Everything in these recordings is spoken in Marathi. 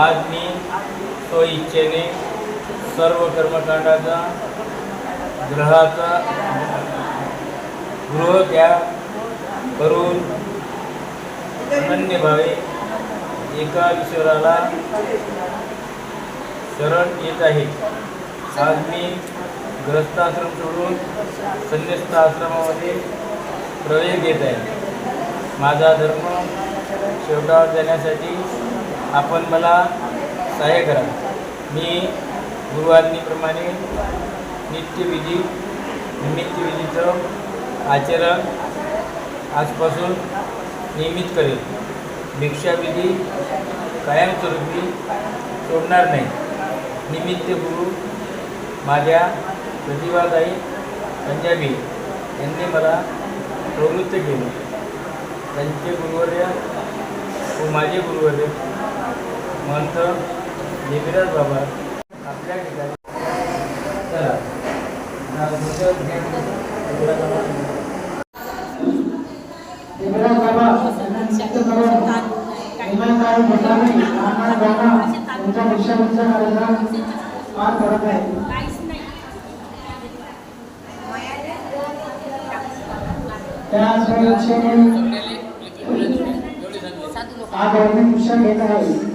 आज मी स्वइच्छेने सर्व कर्मकांडाचा ग्रहाचा गृहत्याग करून अनन्य भावे एका ईश्वराला शरण येत आहे. आज मी ग्रस्ताश्रम सोडून संन्यस्त आश्रमामध्ये प्रवेश घेत आहे. माझा धर्म शेवटावर जाण्यासाठी आपण मला सहाय्य करा. मी गुरुवारणीप्रमाणे नित्यविधी निमित्तविधीचं आचरण आजपासून नियमित करेल. भिक्षाविधी कायमस्वरूपी सोडणार नाही. निमित्त गुरु माझ्या प्रतिभाताई पंजाबी यांनी मला प्रवृत्त केले. त्यांचे गुरुवर्य व माझे गुरुवर्य महंत देवीराज बाबा. आपल्या ठिकाणी. चला. देवीराज बाबा. भटाने दीक्षाभूमीचा कार्यक्रम पार पडत आहे घेत आहे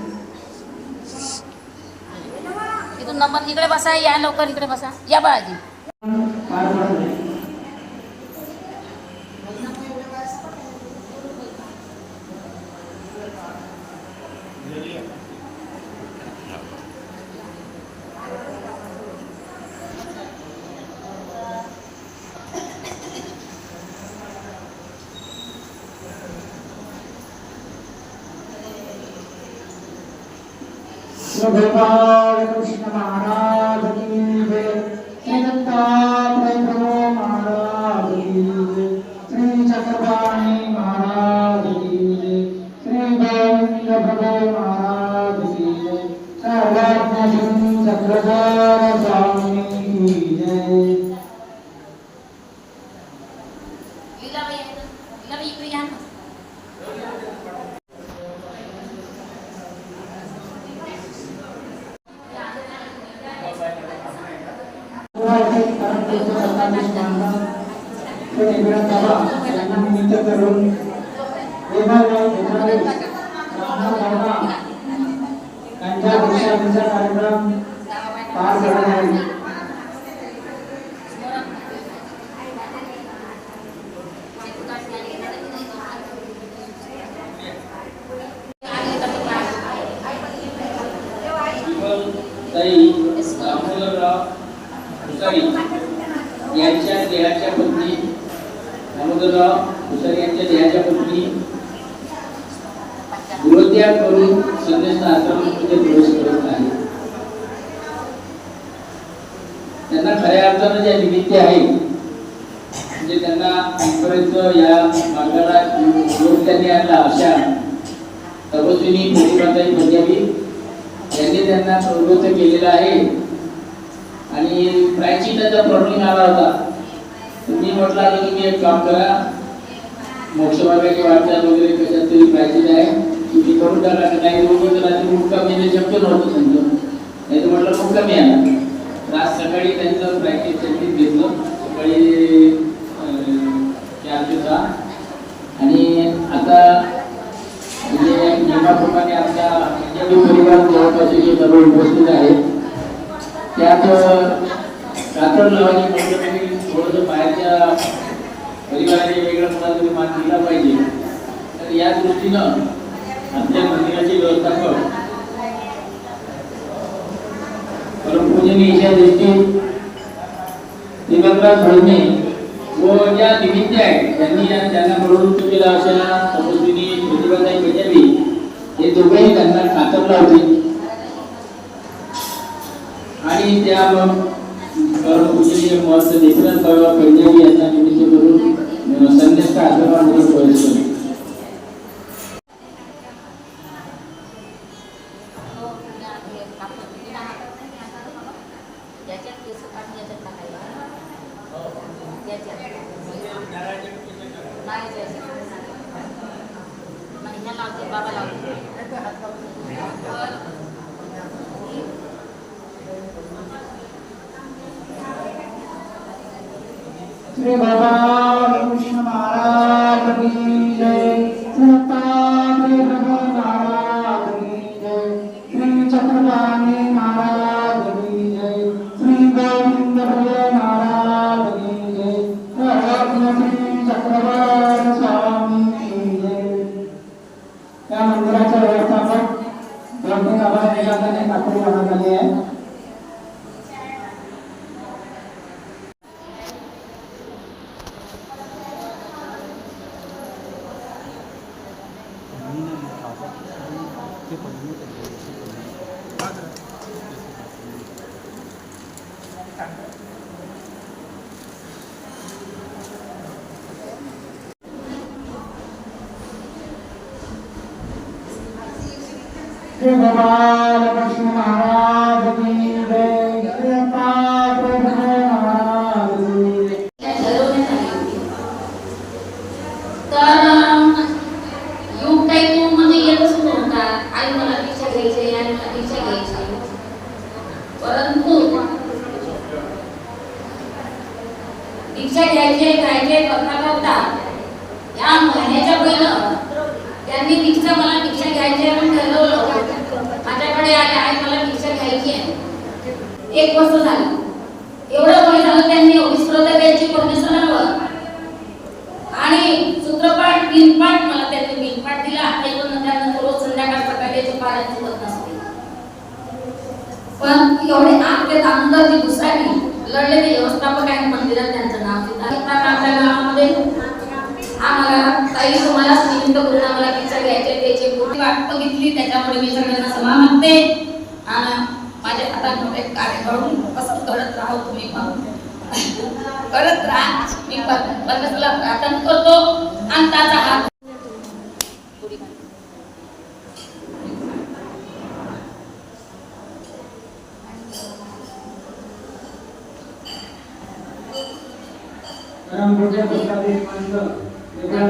नंबर इकडे बसा या लवकर इकडे बसा या बाळाजी पार गृहत्याग करून संदेश आश्रमामध्ये प्रवेश करत नाही त्यांना खऱ्या अर्थानं ज्या निमित्त आहे म्हणजे त्यांना आजपर्यंत या मार्गाला योग त्यांनी आणला अशा तपस्विनी प्रतिभाताई पंजाबी यांनी त्यांना प्रवृत्त केलेला आहे. आणि प्रायची त्याचा प्रॉब्लेम आला होता. तर मी म्हटलं आता तुम्ही एक काम करा. मोक्षमार्गाची वाटचाल वगैरे कशात तरी प्रायची आहे. तुम्ही करून टाका का नाही दोघं तर रात्री मुक्काम येणे शक्य नव्हतं त्यांचं. नाही तर म्हटलं मुक्कामी आला तर आज सकाळी त्यांचं प्रॅक्टिस त्यांनी घेतलं. सकाळी चार दिवसा आणि आता म्हणजे नियमाप्रमाणे आमच्या हिंदू परिवार जवळपास जे सर्व उपस्थित आहेत त्यात कातळ लावणी म्हणजे की थोडंसं बाहेरच्या परिवाराने वेगळं कोणाला तरी मान दिला पाहिजे. तर या दृष्टीनं आमच्या मंदिराचे व्यवस्थापक परमपूजनीय दृष्टी दिवंगत धोरणे व ज्या निमित्त आहेत त्यांनी त्यांना प्रवृत्त केला अशा तपस्विनी प्रतिभाताई हे दोघेही त्यांना कातर आणि त्या परमपूजनीय महंत देशनाथ पंजाबी यांना निमित्त करून अं, आश्रमामध्ये प्रवेश बाबा लावते. श्री बाबा कृष्ण महाराज श्री कृष्ण महाराज की जय श्री महाराज तर काही येतच नव्हता आई मला दीक्षा घ्यायची आई मला दीक्षा घ्यायची परंतु दीक्षा घ्यायचे घ्यायचे करता करता या महिन्याच्या पहिलं त्यांनी दीक्षा मला दीक्षा घ्यायची आहे म्हणून ठरवलं माझ्याकडे आले आई मला दीक्षा घ्यायची आहे. एक वर्ष झालं. एवढं वय झालं त्यांनी विस्मृत द्यायची परमेश्वरावर. आणि सूत्रपाठ बिनपाठ मला त्यांनी बिनपाठ दिला. आता त्यानंतर रोज संध्याकाळ सकाळी त्याचे पारायण नसते. पण एवढे आग ते तांदूळ जी दुसऱ्याने लढले ते व्यवस्थापक आहे मंदिरात त्यांचं नाव तिथं. आपल्या गावामध्ये आम्हाला ताई तुम्हाला निमित्त करून आम्हाला पिक्चर घ्यायचे त्याची मोठी वाटतो त्याच्यामुळे मी सगळ्यांना क्षमा मागते. आणि माझ्या हातात मोठे कार्य करून कसं करत राहू तुम्ही करत राहा. मी परमेश्वराला प्रार्थना करतो. आणि त्याचा हात परम पूज्य प्रसादी वेगळ्या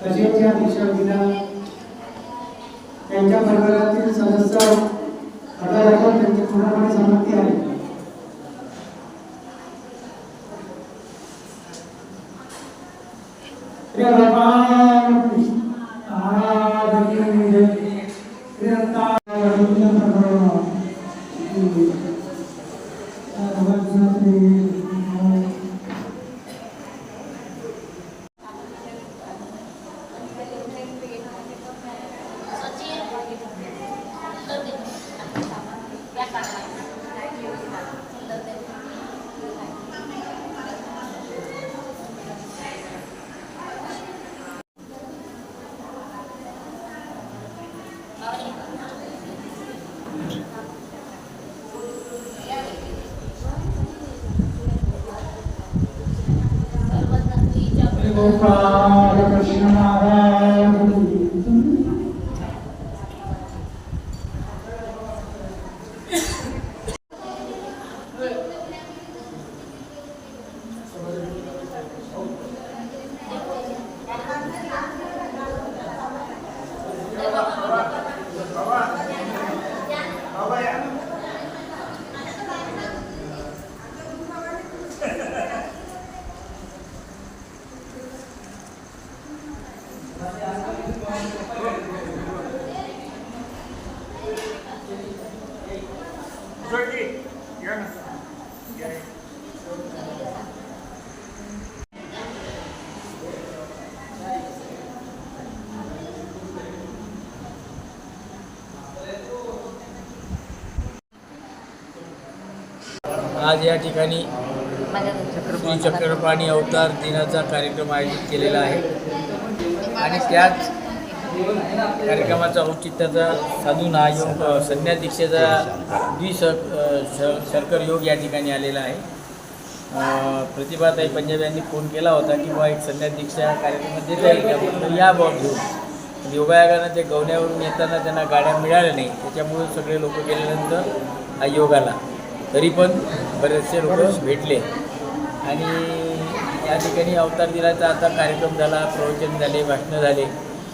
तसेच या त्यांच्या परिवारातील सदस्य आढळल्यावर त्यांची पूर्णपणे संमती आहे श्री भगवान कृष्ण महाराज की जय श्री दत्तात्रेय प्रभु की जय सचिन सुंदर दे. या काढला. सुंदर दे. गोपाल कृष्ण महाराज आज या ठिकाणी श्री चक्रपाणी अवतार दिनाचा कार्यक्रम आयोजित केलेला आहे. आणि त्याच कार्यक्रमाचा औचित्याचा साधून हा योग अ, दीक्षेचा द्विस शर्कर योग या ठिकाणी आलेला आहे. प्रतिभाताई पंजाबी यांनी फोन केला होता की बा एक संन्यास दीक्षा कार्यक्रमात देता येईल का? म्हटलं या बॉ घेऊन योगायोगानं ते गवण्यावरून येताना त्यांना गाड्या मिळाल्या नाही त्याच्यामुळे सगळे लोक गेल्यानंतर हा तरी पण बरेचसे लोक भेटले. आणि या ठिकाणी अवतार दिनाचा आता कार्यक्रम झाला प्रवचन झाले भाषणं झाले.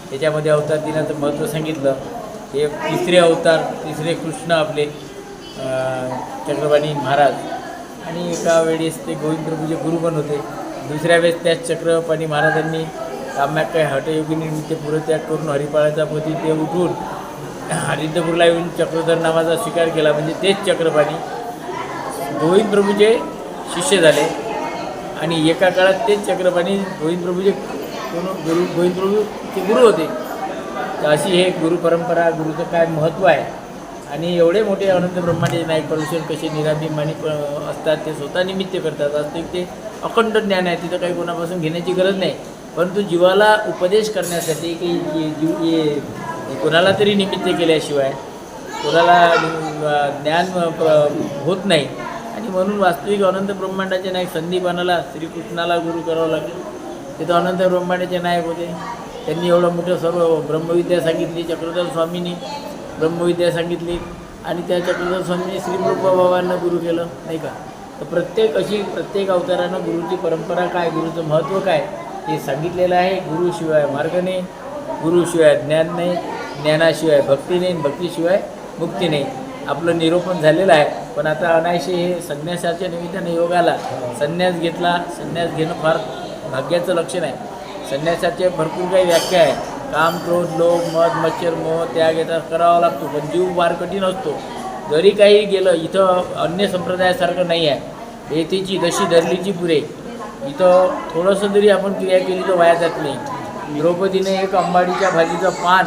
त्याच्यामध्ये अवतार दिनाचं महत्त्व सांगितलं. हे तिसरे अवतार तिसरे कृष्ण आपले चक्रपाणी महाराज. आणि एका वेळेस ते गोविंद प्रभूचे गुरु पण होते. दुसऱ्या वेळेस त्याच चक्रपाणी महाराजांनी काम्यात काही हटयोगिनीनिमित्त पुरत्याग करून हरिपाळाचा पती ते उठून हरिंद्रपूरला येऊन चक्रधर नावाचा स्वीकार केला. म्हणजे तेच चक्रपाणी गोविंद प्रभूचे शिष्य झाले. आणि एका काळात तेच चक्रपाणी गोविंद प्रभूचे कोण गुरु गोविंद प्रभू ते गुरु होते. तर अशी हे गुरु परंपरा गुरुचं काय महत्त्व आहे? आणि एवढे मोठे अनंत ब्रह्मांडे नाईक परमेश्वर कसे निराभिमानी असतात ते स्वतः निमित्त करतात. वास्तविक ते अखंड ज्ञान आहे. तिथं काही कोणापासून घेण्याची गरज नाही. परंतु जीवाला उपदेश करण्यासाठी की जीव कोणाला तरी निमित्त केल्याशिवाय कोणाला ज्ञान प- होत नाही. म्हणून वास्तविक अनंत ब्रह्मांडाचे नायक संदीपानाला श्रीकृष्णाला गुरु करावं लागेल. ते तर अनंत ब्रह्मांडाचे नायक होते. त्यांनी एवढं मोठं सर्व ब्रह्मविद्या सांगितली चक्रधर स्वामींनी ब्रह्मविद्या सांगितली आणि त्या चक्रधर स्वामींनी श्रीप्रभाबांना गुरु केलं नाही का? तर प्रत्येक अशी प्रत्येक अवतारानं गुरुची परंपरा काय गुरुचं महत्त्व काय हे सांगितलेलं आहे. गुरुशिवाय मार्ग नाही गुरुशिवाय ज्ञान नाही ज्ञानाशिवाय भक्ती नाही भक्तीशिवाय मुक्ती नाही. आपलं निरोपण झालेलं आहे. पण आता अनायशी हे संन्यासाच्या निमित्ताने योगाला संन्यास घेतला संन्यास घेणं फार भाग्याचं लक्षण आहे. संन्यासाचे भरपूर काही व्याख्या आहे काम क्रोध लोभ मद मच्छर मोह त्याग याचा करावा लागतो पण जीव फार कठीण असतो. जरी काही गेलं इथं अन्य संप्रदायासारखं नाही आहे. येथेची दशी धरलीची पुरे. इथं थोडंसं जरी आपण क्रिया केली तर वाया जात नाही. द्रौपदीने एक अंबाडीच्या भाजीचं पान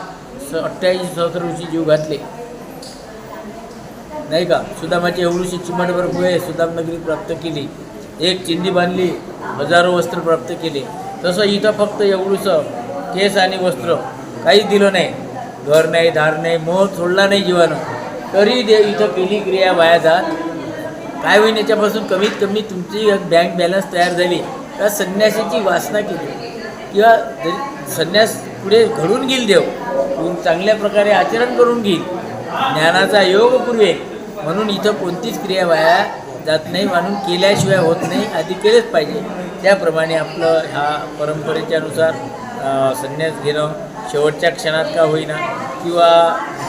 स अठ्ठ्याऐंशी सहस्रऋषी जीव घातले. नाही का? सुदामाची एवढीशी चिमटभर पुळे सुदामनगरी प्राप्त केली. एक चिंदी बांधली हजारो वस्त्र प्राप्त केले. तसं इथं फक्त एवढंसं केस आणि वस्त्र काहीच दिलं नाही. घर नाही धार नाही मोह सोडला नाही जीवानं. तरी दे इथं केली क्रिया वाया जात काय होईन याच्यापासून कमीत कमी तुमची बँक बॅलन्स तयार झाली. तर संन्यासाची वासना केली? किंवा संन्यास पुढे घडून घेईल देव. चांगल्या प्रकारे आचरण करून घेईल. ज्ञानाचा योग पूर्वे म्हणून इथं कोणतीच क्रिया वाया जात नाही. म्हणून केल्याशिवाय होत नाही. आधी केलेच पाहिजे. त्याप्रमाणे आपलं ह्या परंपरेच्यानुसार संन्यास घेणं शेवटच्या क्षणात का होईना किंवा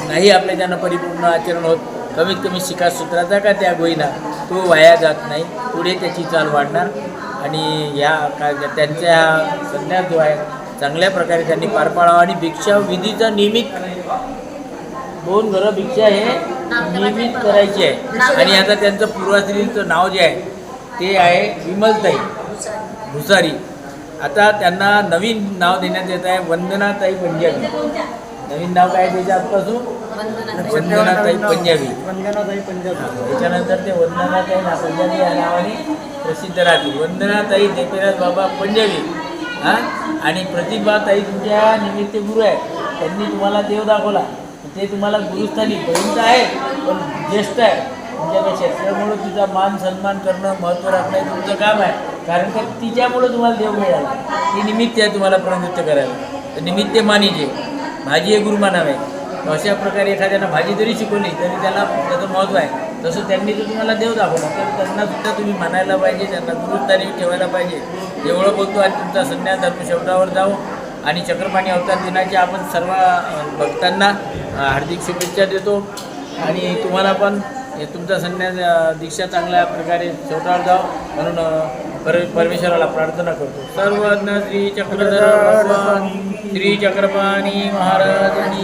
नाही आपल्या त्यांना परिपूर्ण आचरण होत कमीत कमी शिकासूत्राचा का त्याग होईना तो वाया जात नाही. पुढे त्याची चाल वाढणार. आणि या का त्यांच्या हा संन्यास जो आहे चांगल्या प्रकारे त्यांनी पार पाडावा. आणि भिक्षा विधीचा नियमित दोन घरं भिक्षा हे नियमित करायची आहे. आणि आता त्यांचं पूर्वाश्रीचं नाव जे आहे ते आहे विमलताई. भुसारी. आता त्यांना नवीन नाव देण्यात येत आहे वंदनाताई पंजाबी. नवीन नाव काय त्याच्या आजपासून? वंदनाताई. पंजाबी. वंदनाताई पंजाब. त्याच्यानंतर ते वंदनाताई ना पंजाबी या नावाने प्रसिद्ध राहतील. वंदनाताई देपेराज बाबा पंजाबी. हां? आणि प्रतिभाताई तुमच्या निमित्त गुरु आहे. त्यांनी तुम्हाला देव दाखवला. ते तुम्हाला गुरुस्थानी बहीण तर आहे पण ज्येष्ठ आहे. तुमच्यापेक्षा त्यामुळं तिचा मान सन्मान करणं महत्त्व राखणं हे तुमचं काम आहे. कारण का तिच्यामुळं तुम्हाला देव मिळाला. ती निमित्त आहे तुम्हाला प्रवृत्त करायला. तर निमित्त मानिजे. भाजी हे गुरु मानावे. अशा प्रकारे एखाद्यानं भाजी जरी शिकवली तरी त्याला त्याचं महत्त्व आहे. तसं त्यांनी जर तुम्हाला देव दाखवला. तर त्यांना सुद्धा तुम्ही मानायला पाहिजे त्यांना गुरुस्थानी ठेवायला पाहिजे. एवढं बोलतो आणि तुमचा संन्यास धर्म शेवटावर जाऊ आणि चक्रपाणी अवतार दिनाची आपण सर्व भक्तांना हार्दिक शुभेच्छा देतो. आणि तुम्हाला पण तुमचा संन्यास दीक्षा चांगल्या प्रकारे सोडावर जाव म्हणून पर परमेश्वराला प्रार्थना करतो. सर्वांना श्री चक्रधर श्री चक्रपाणी महाराजांनी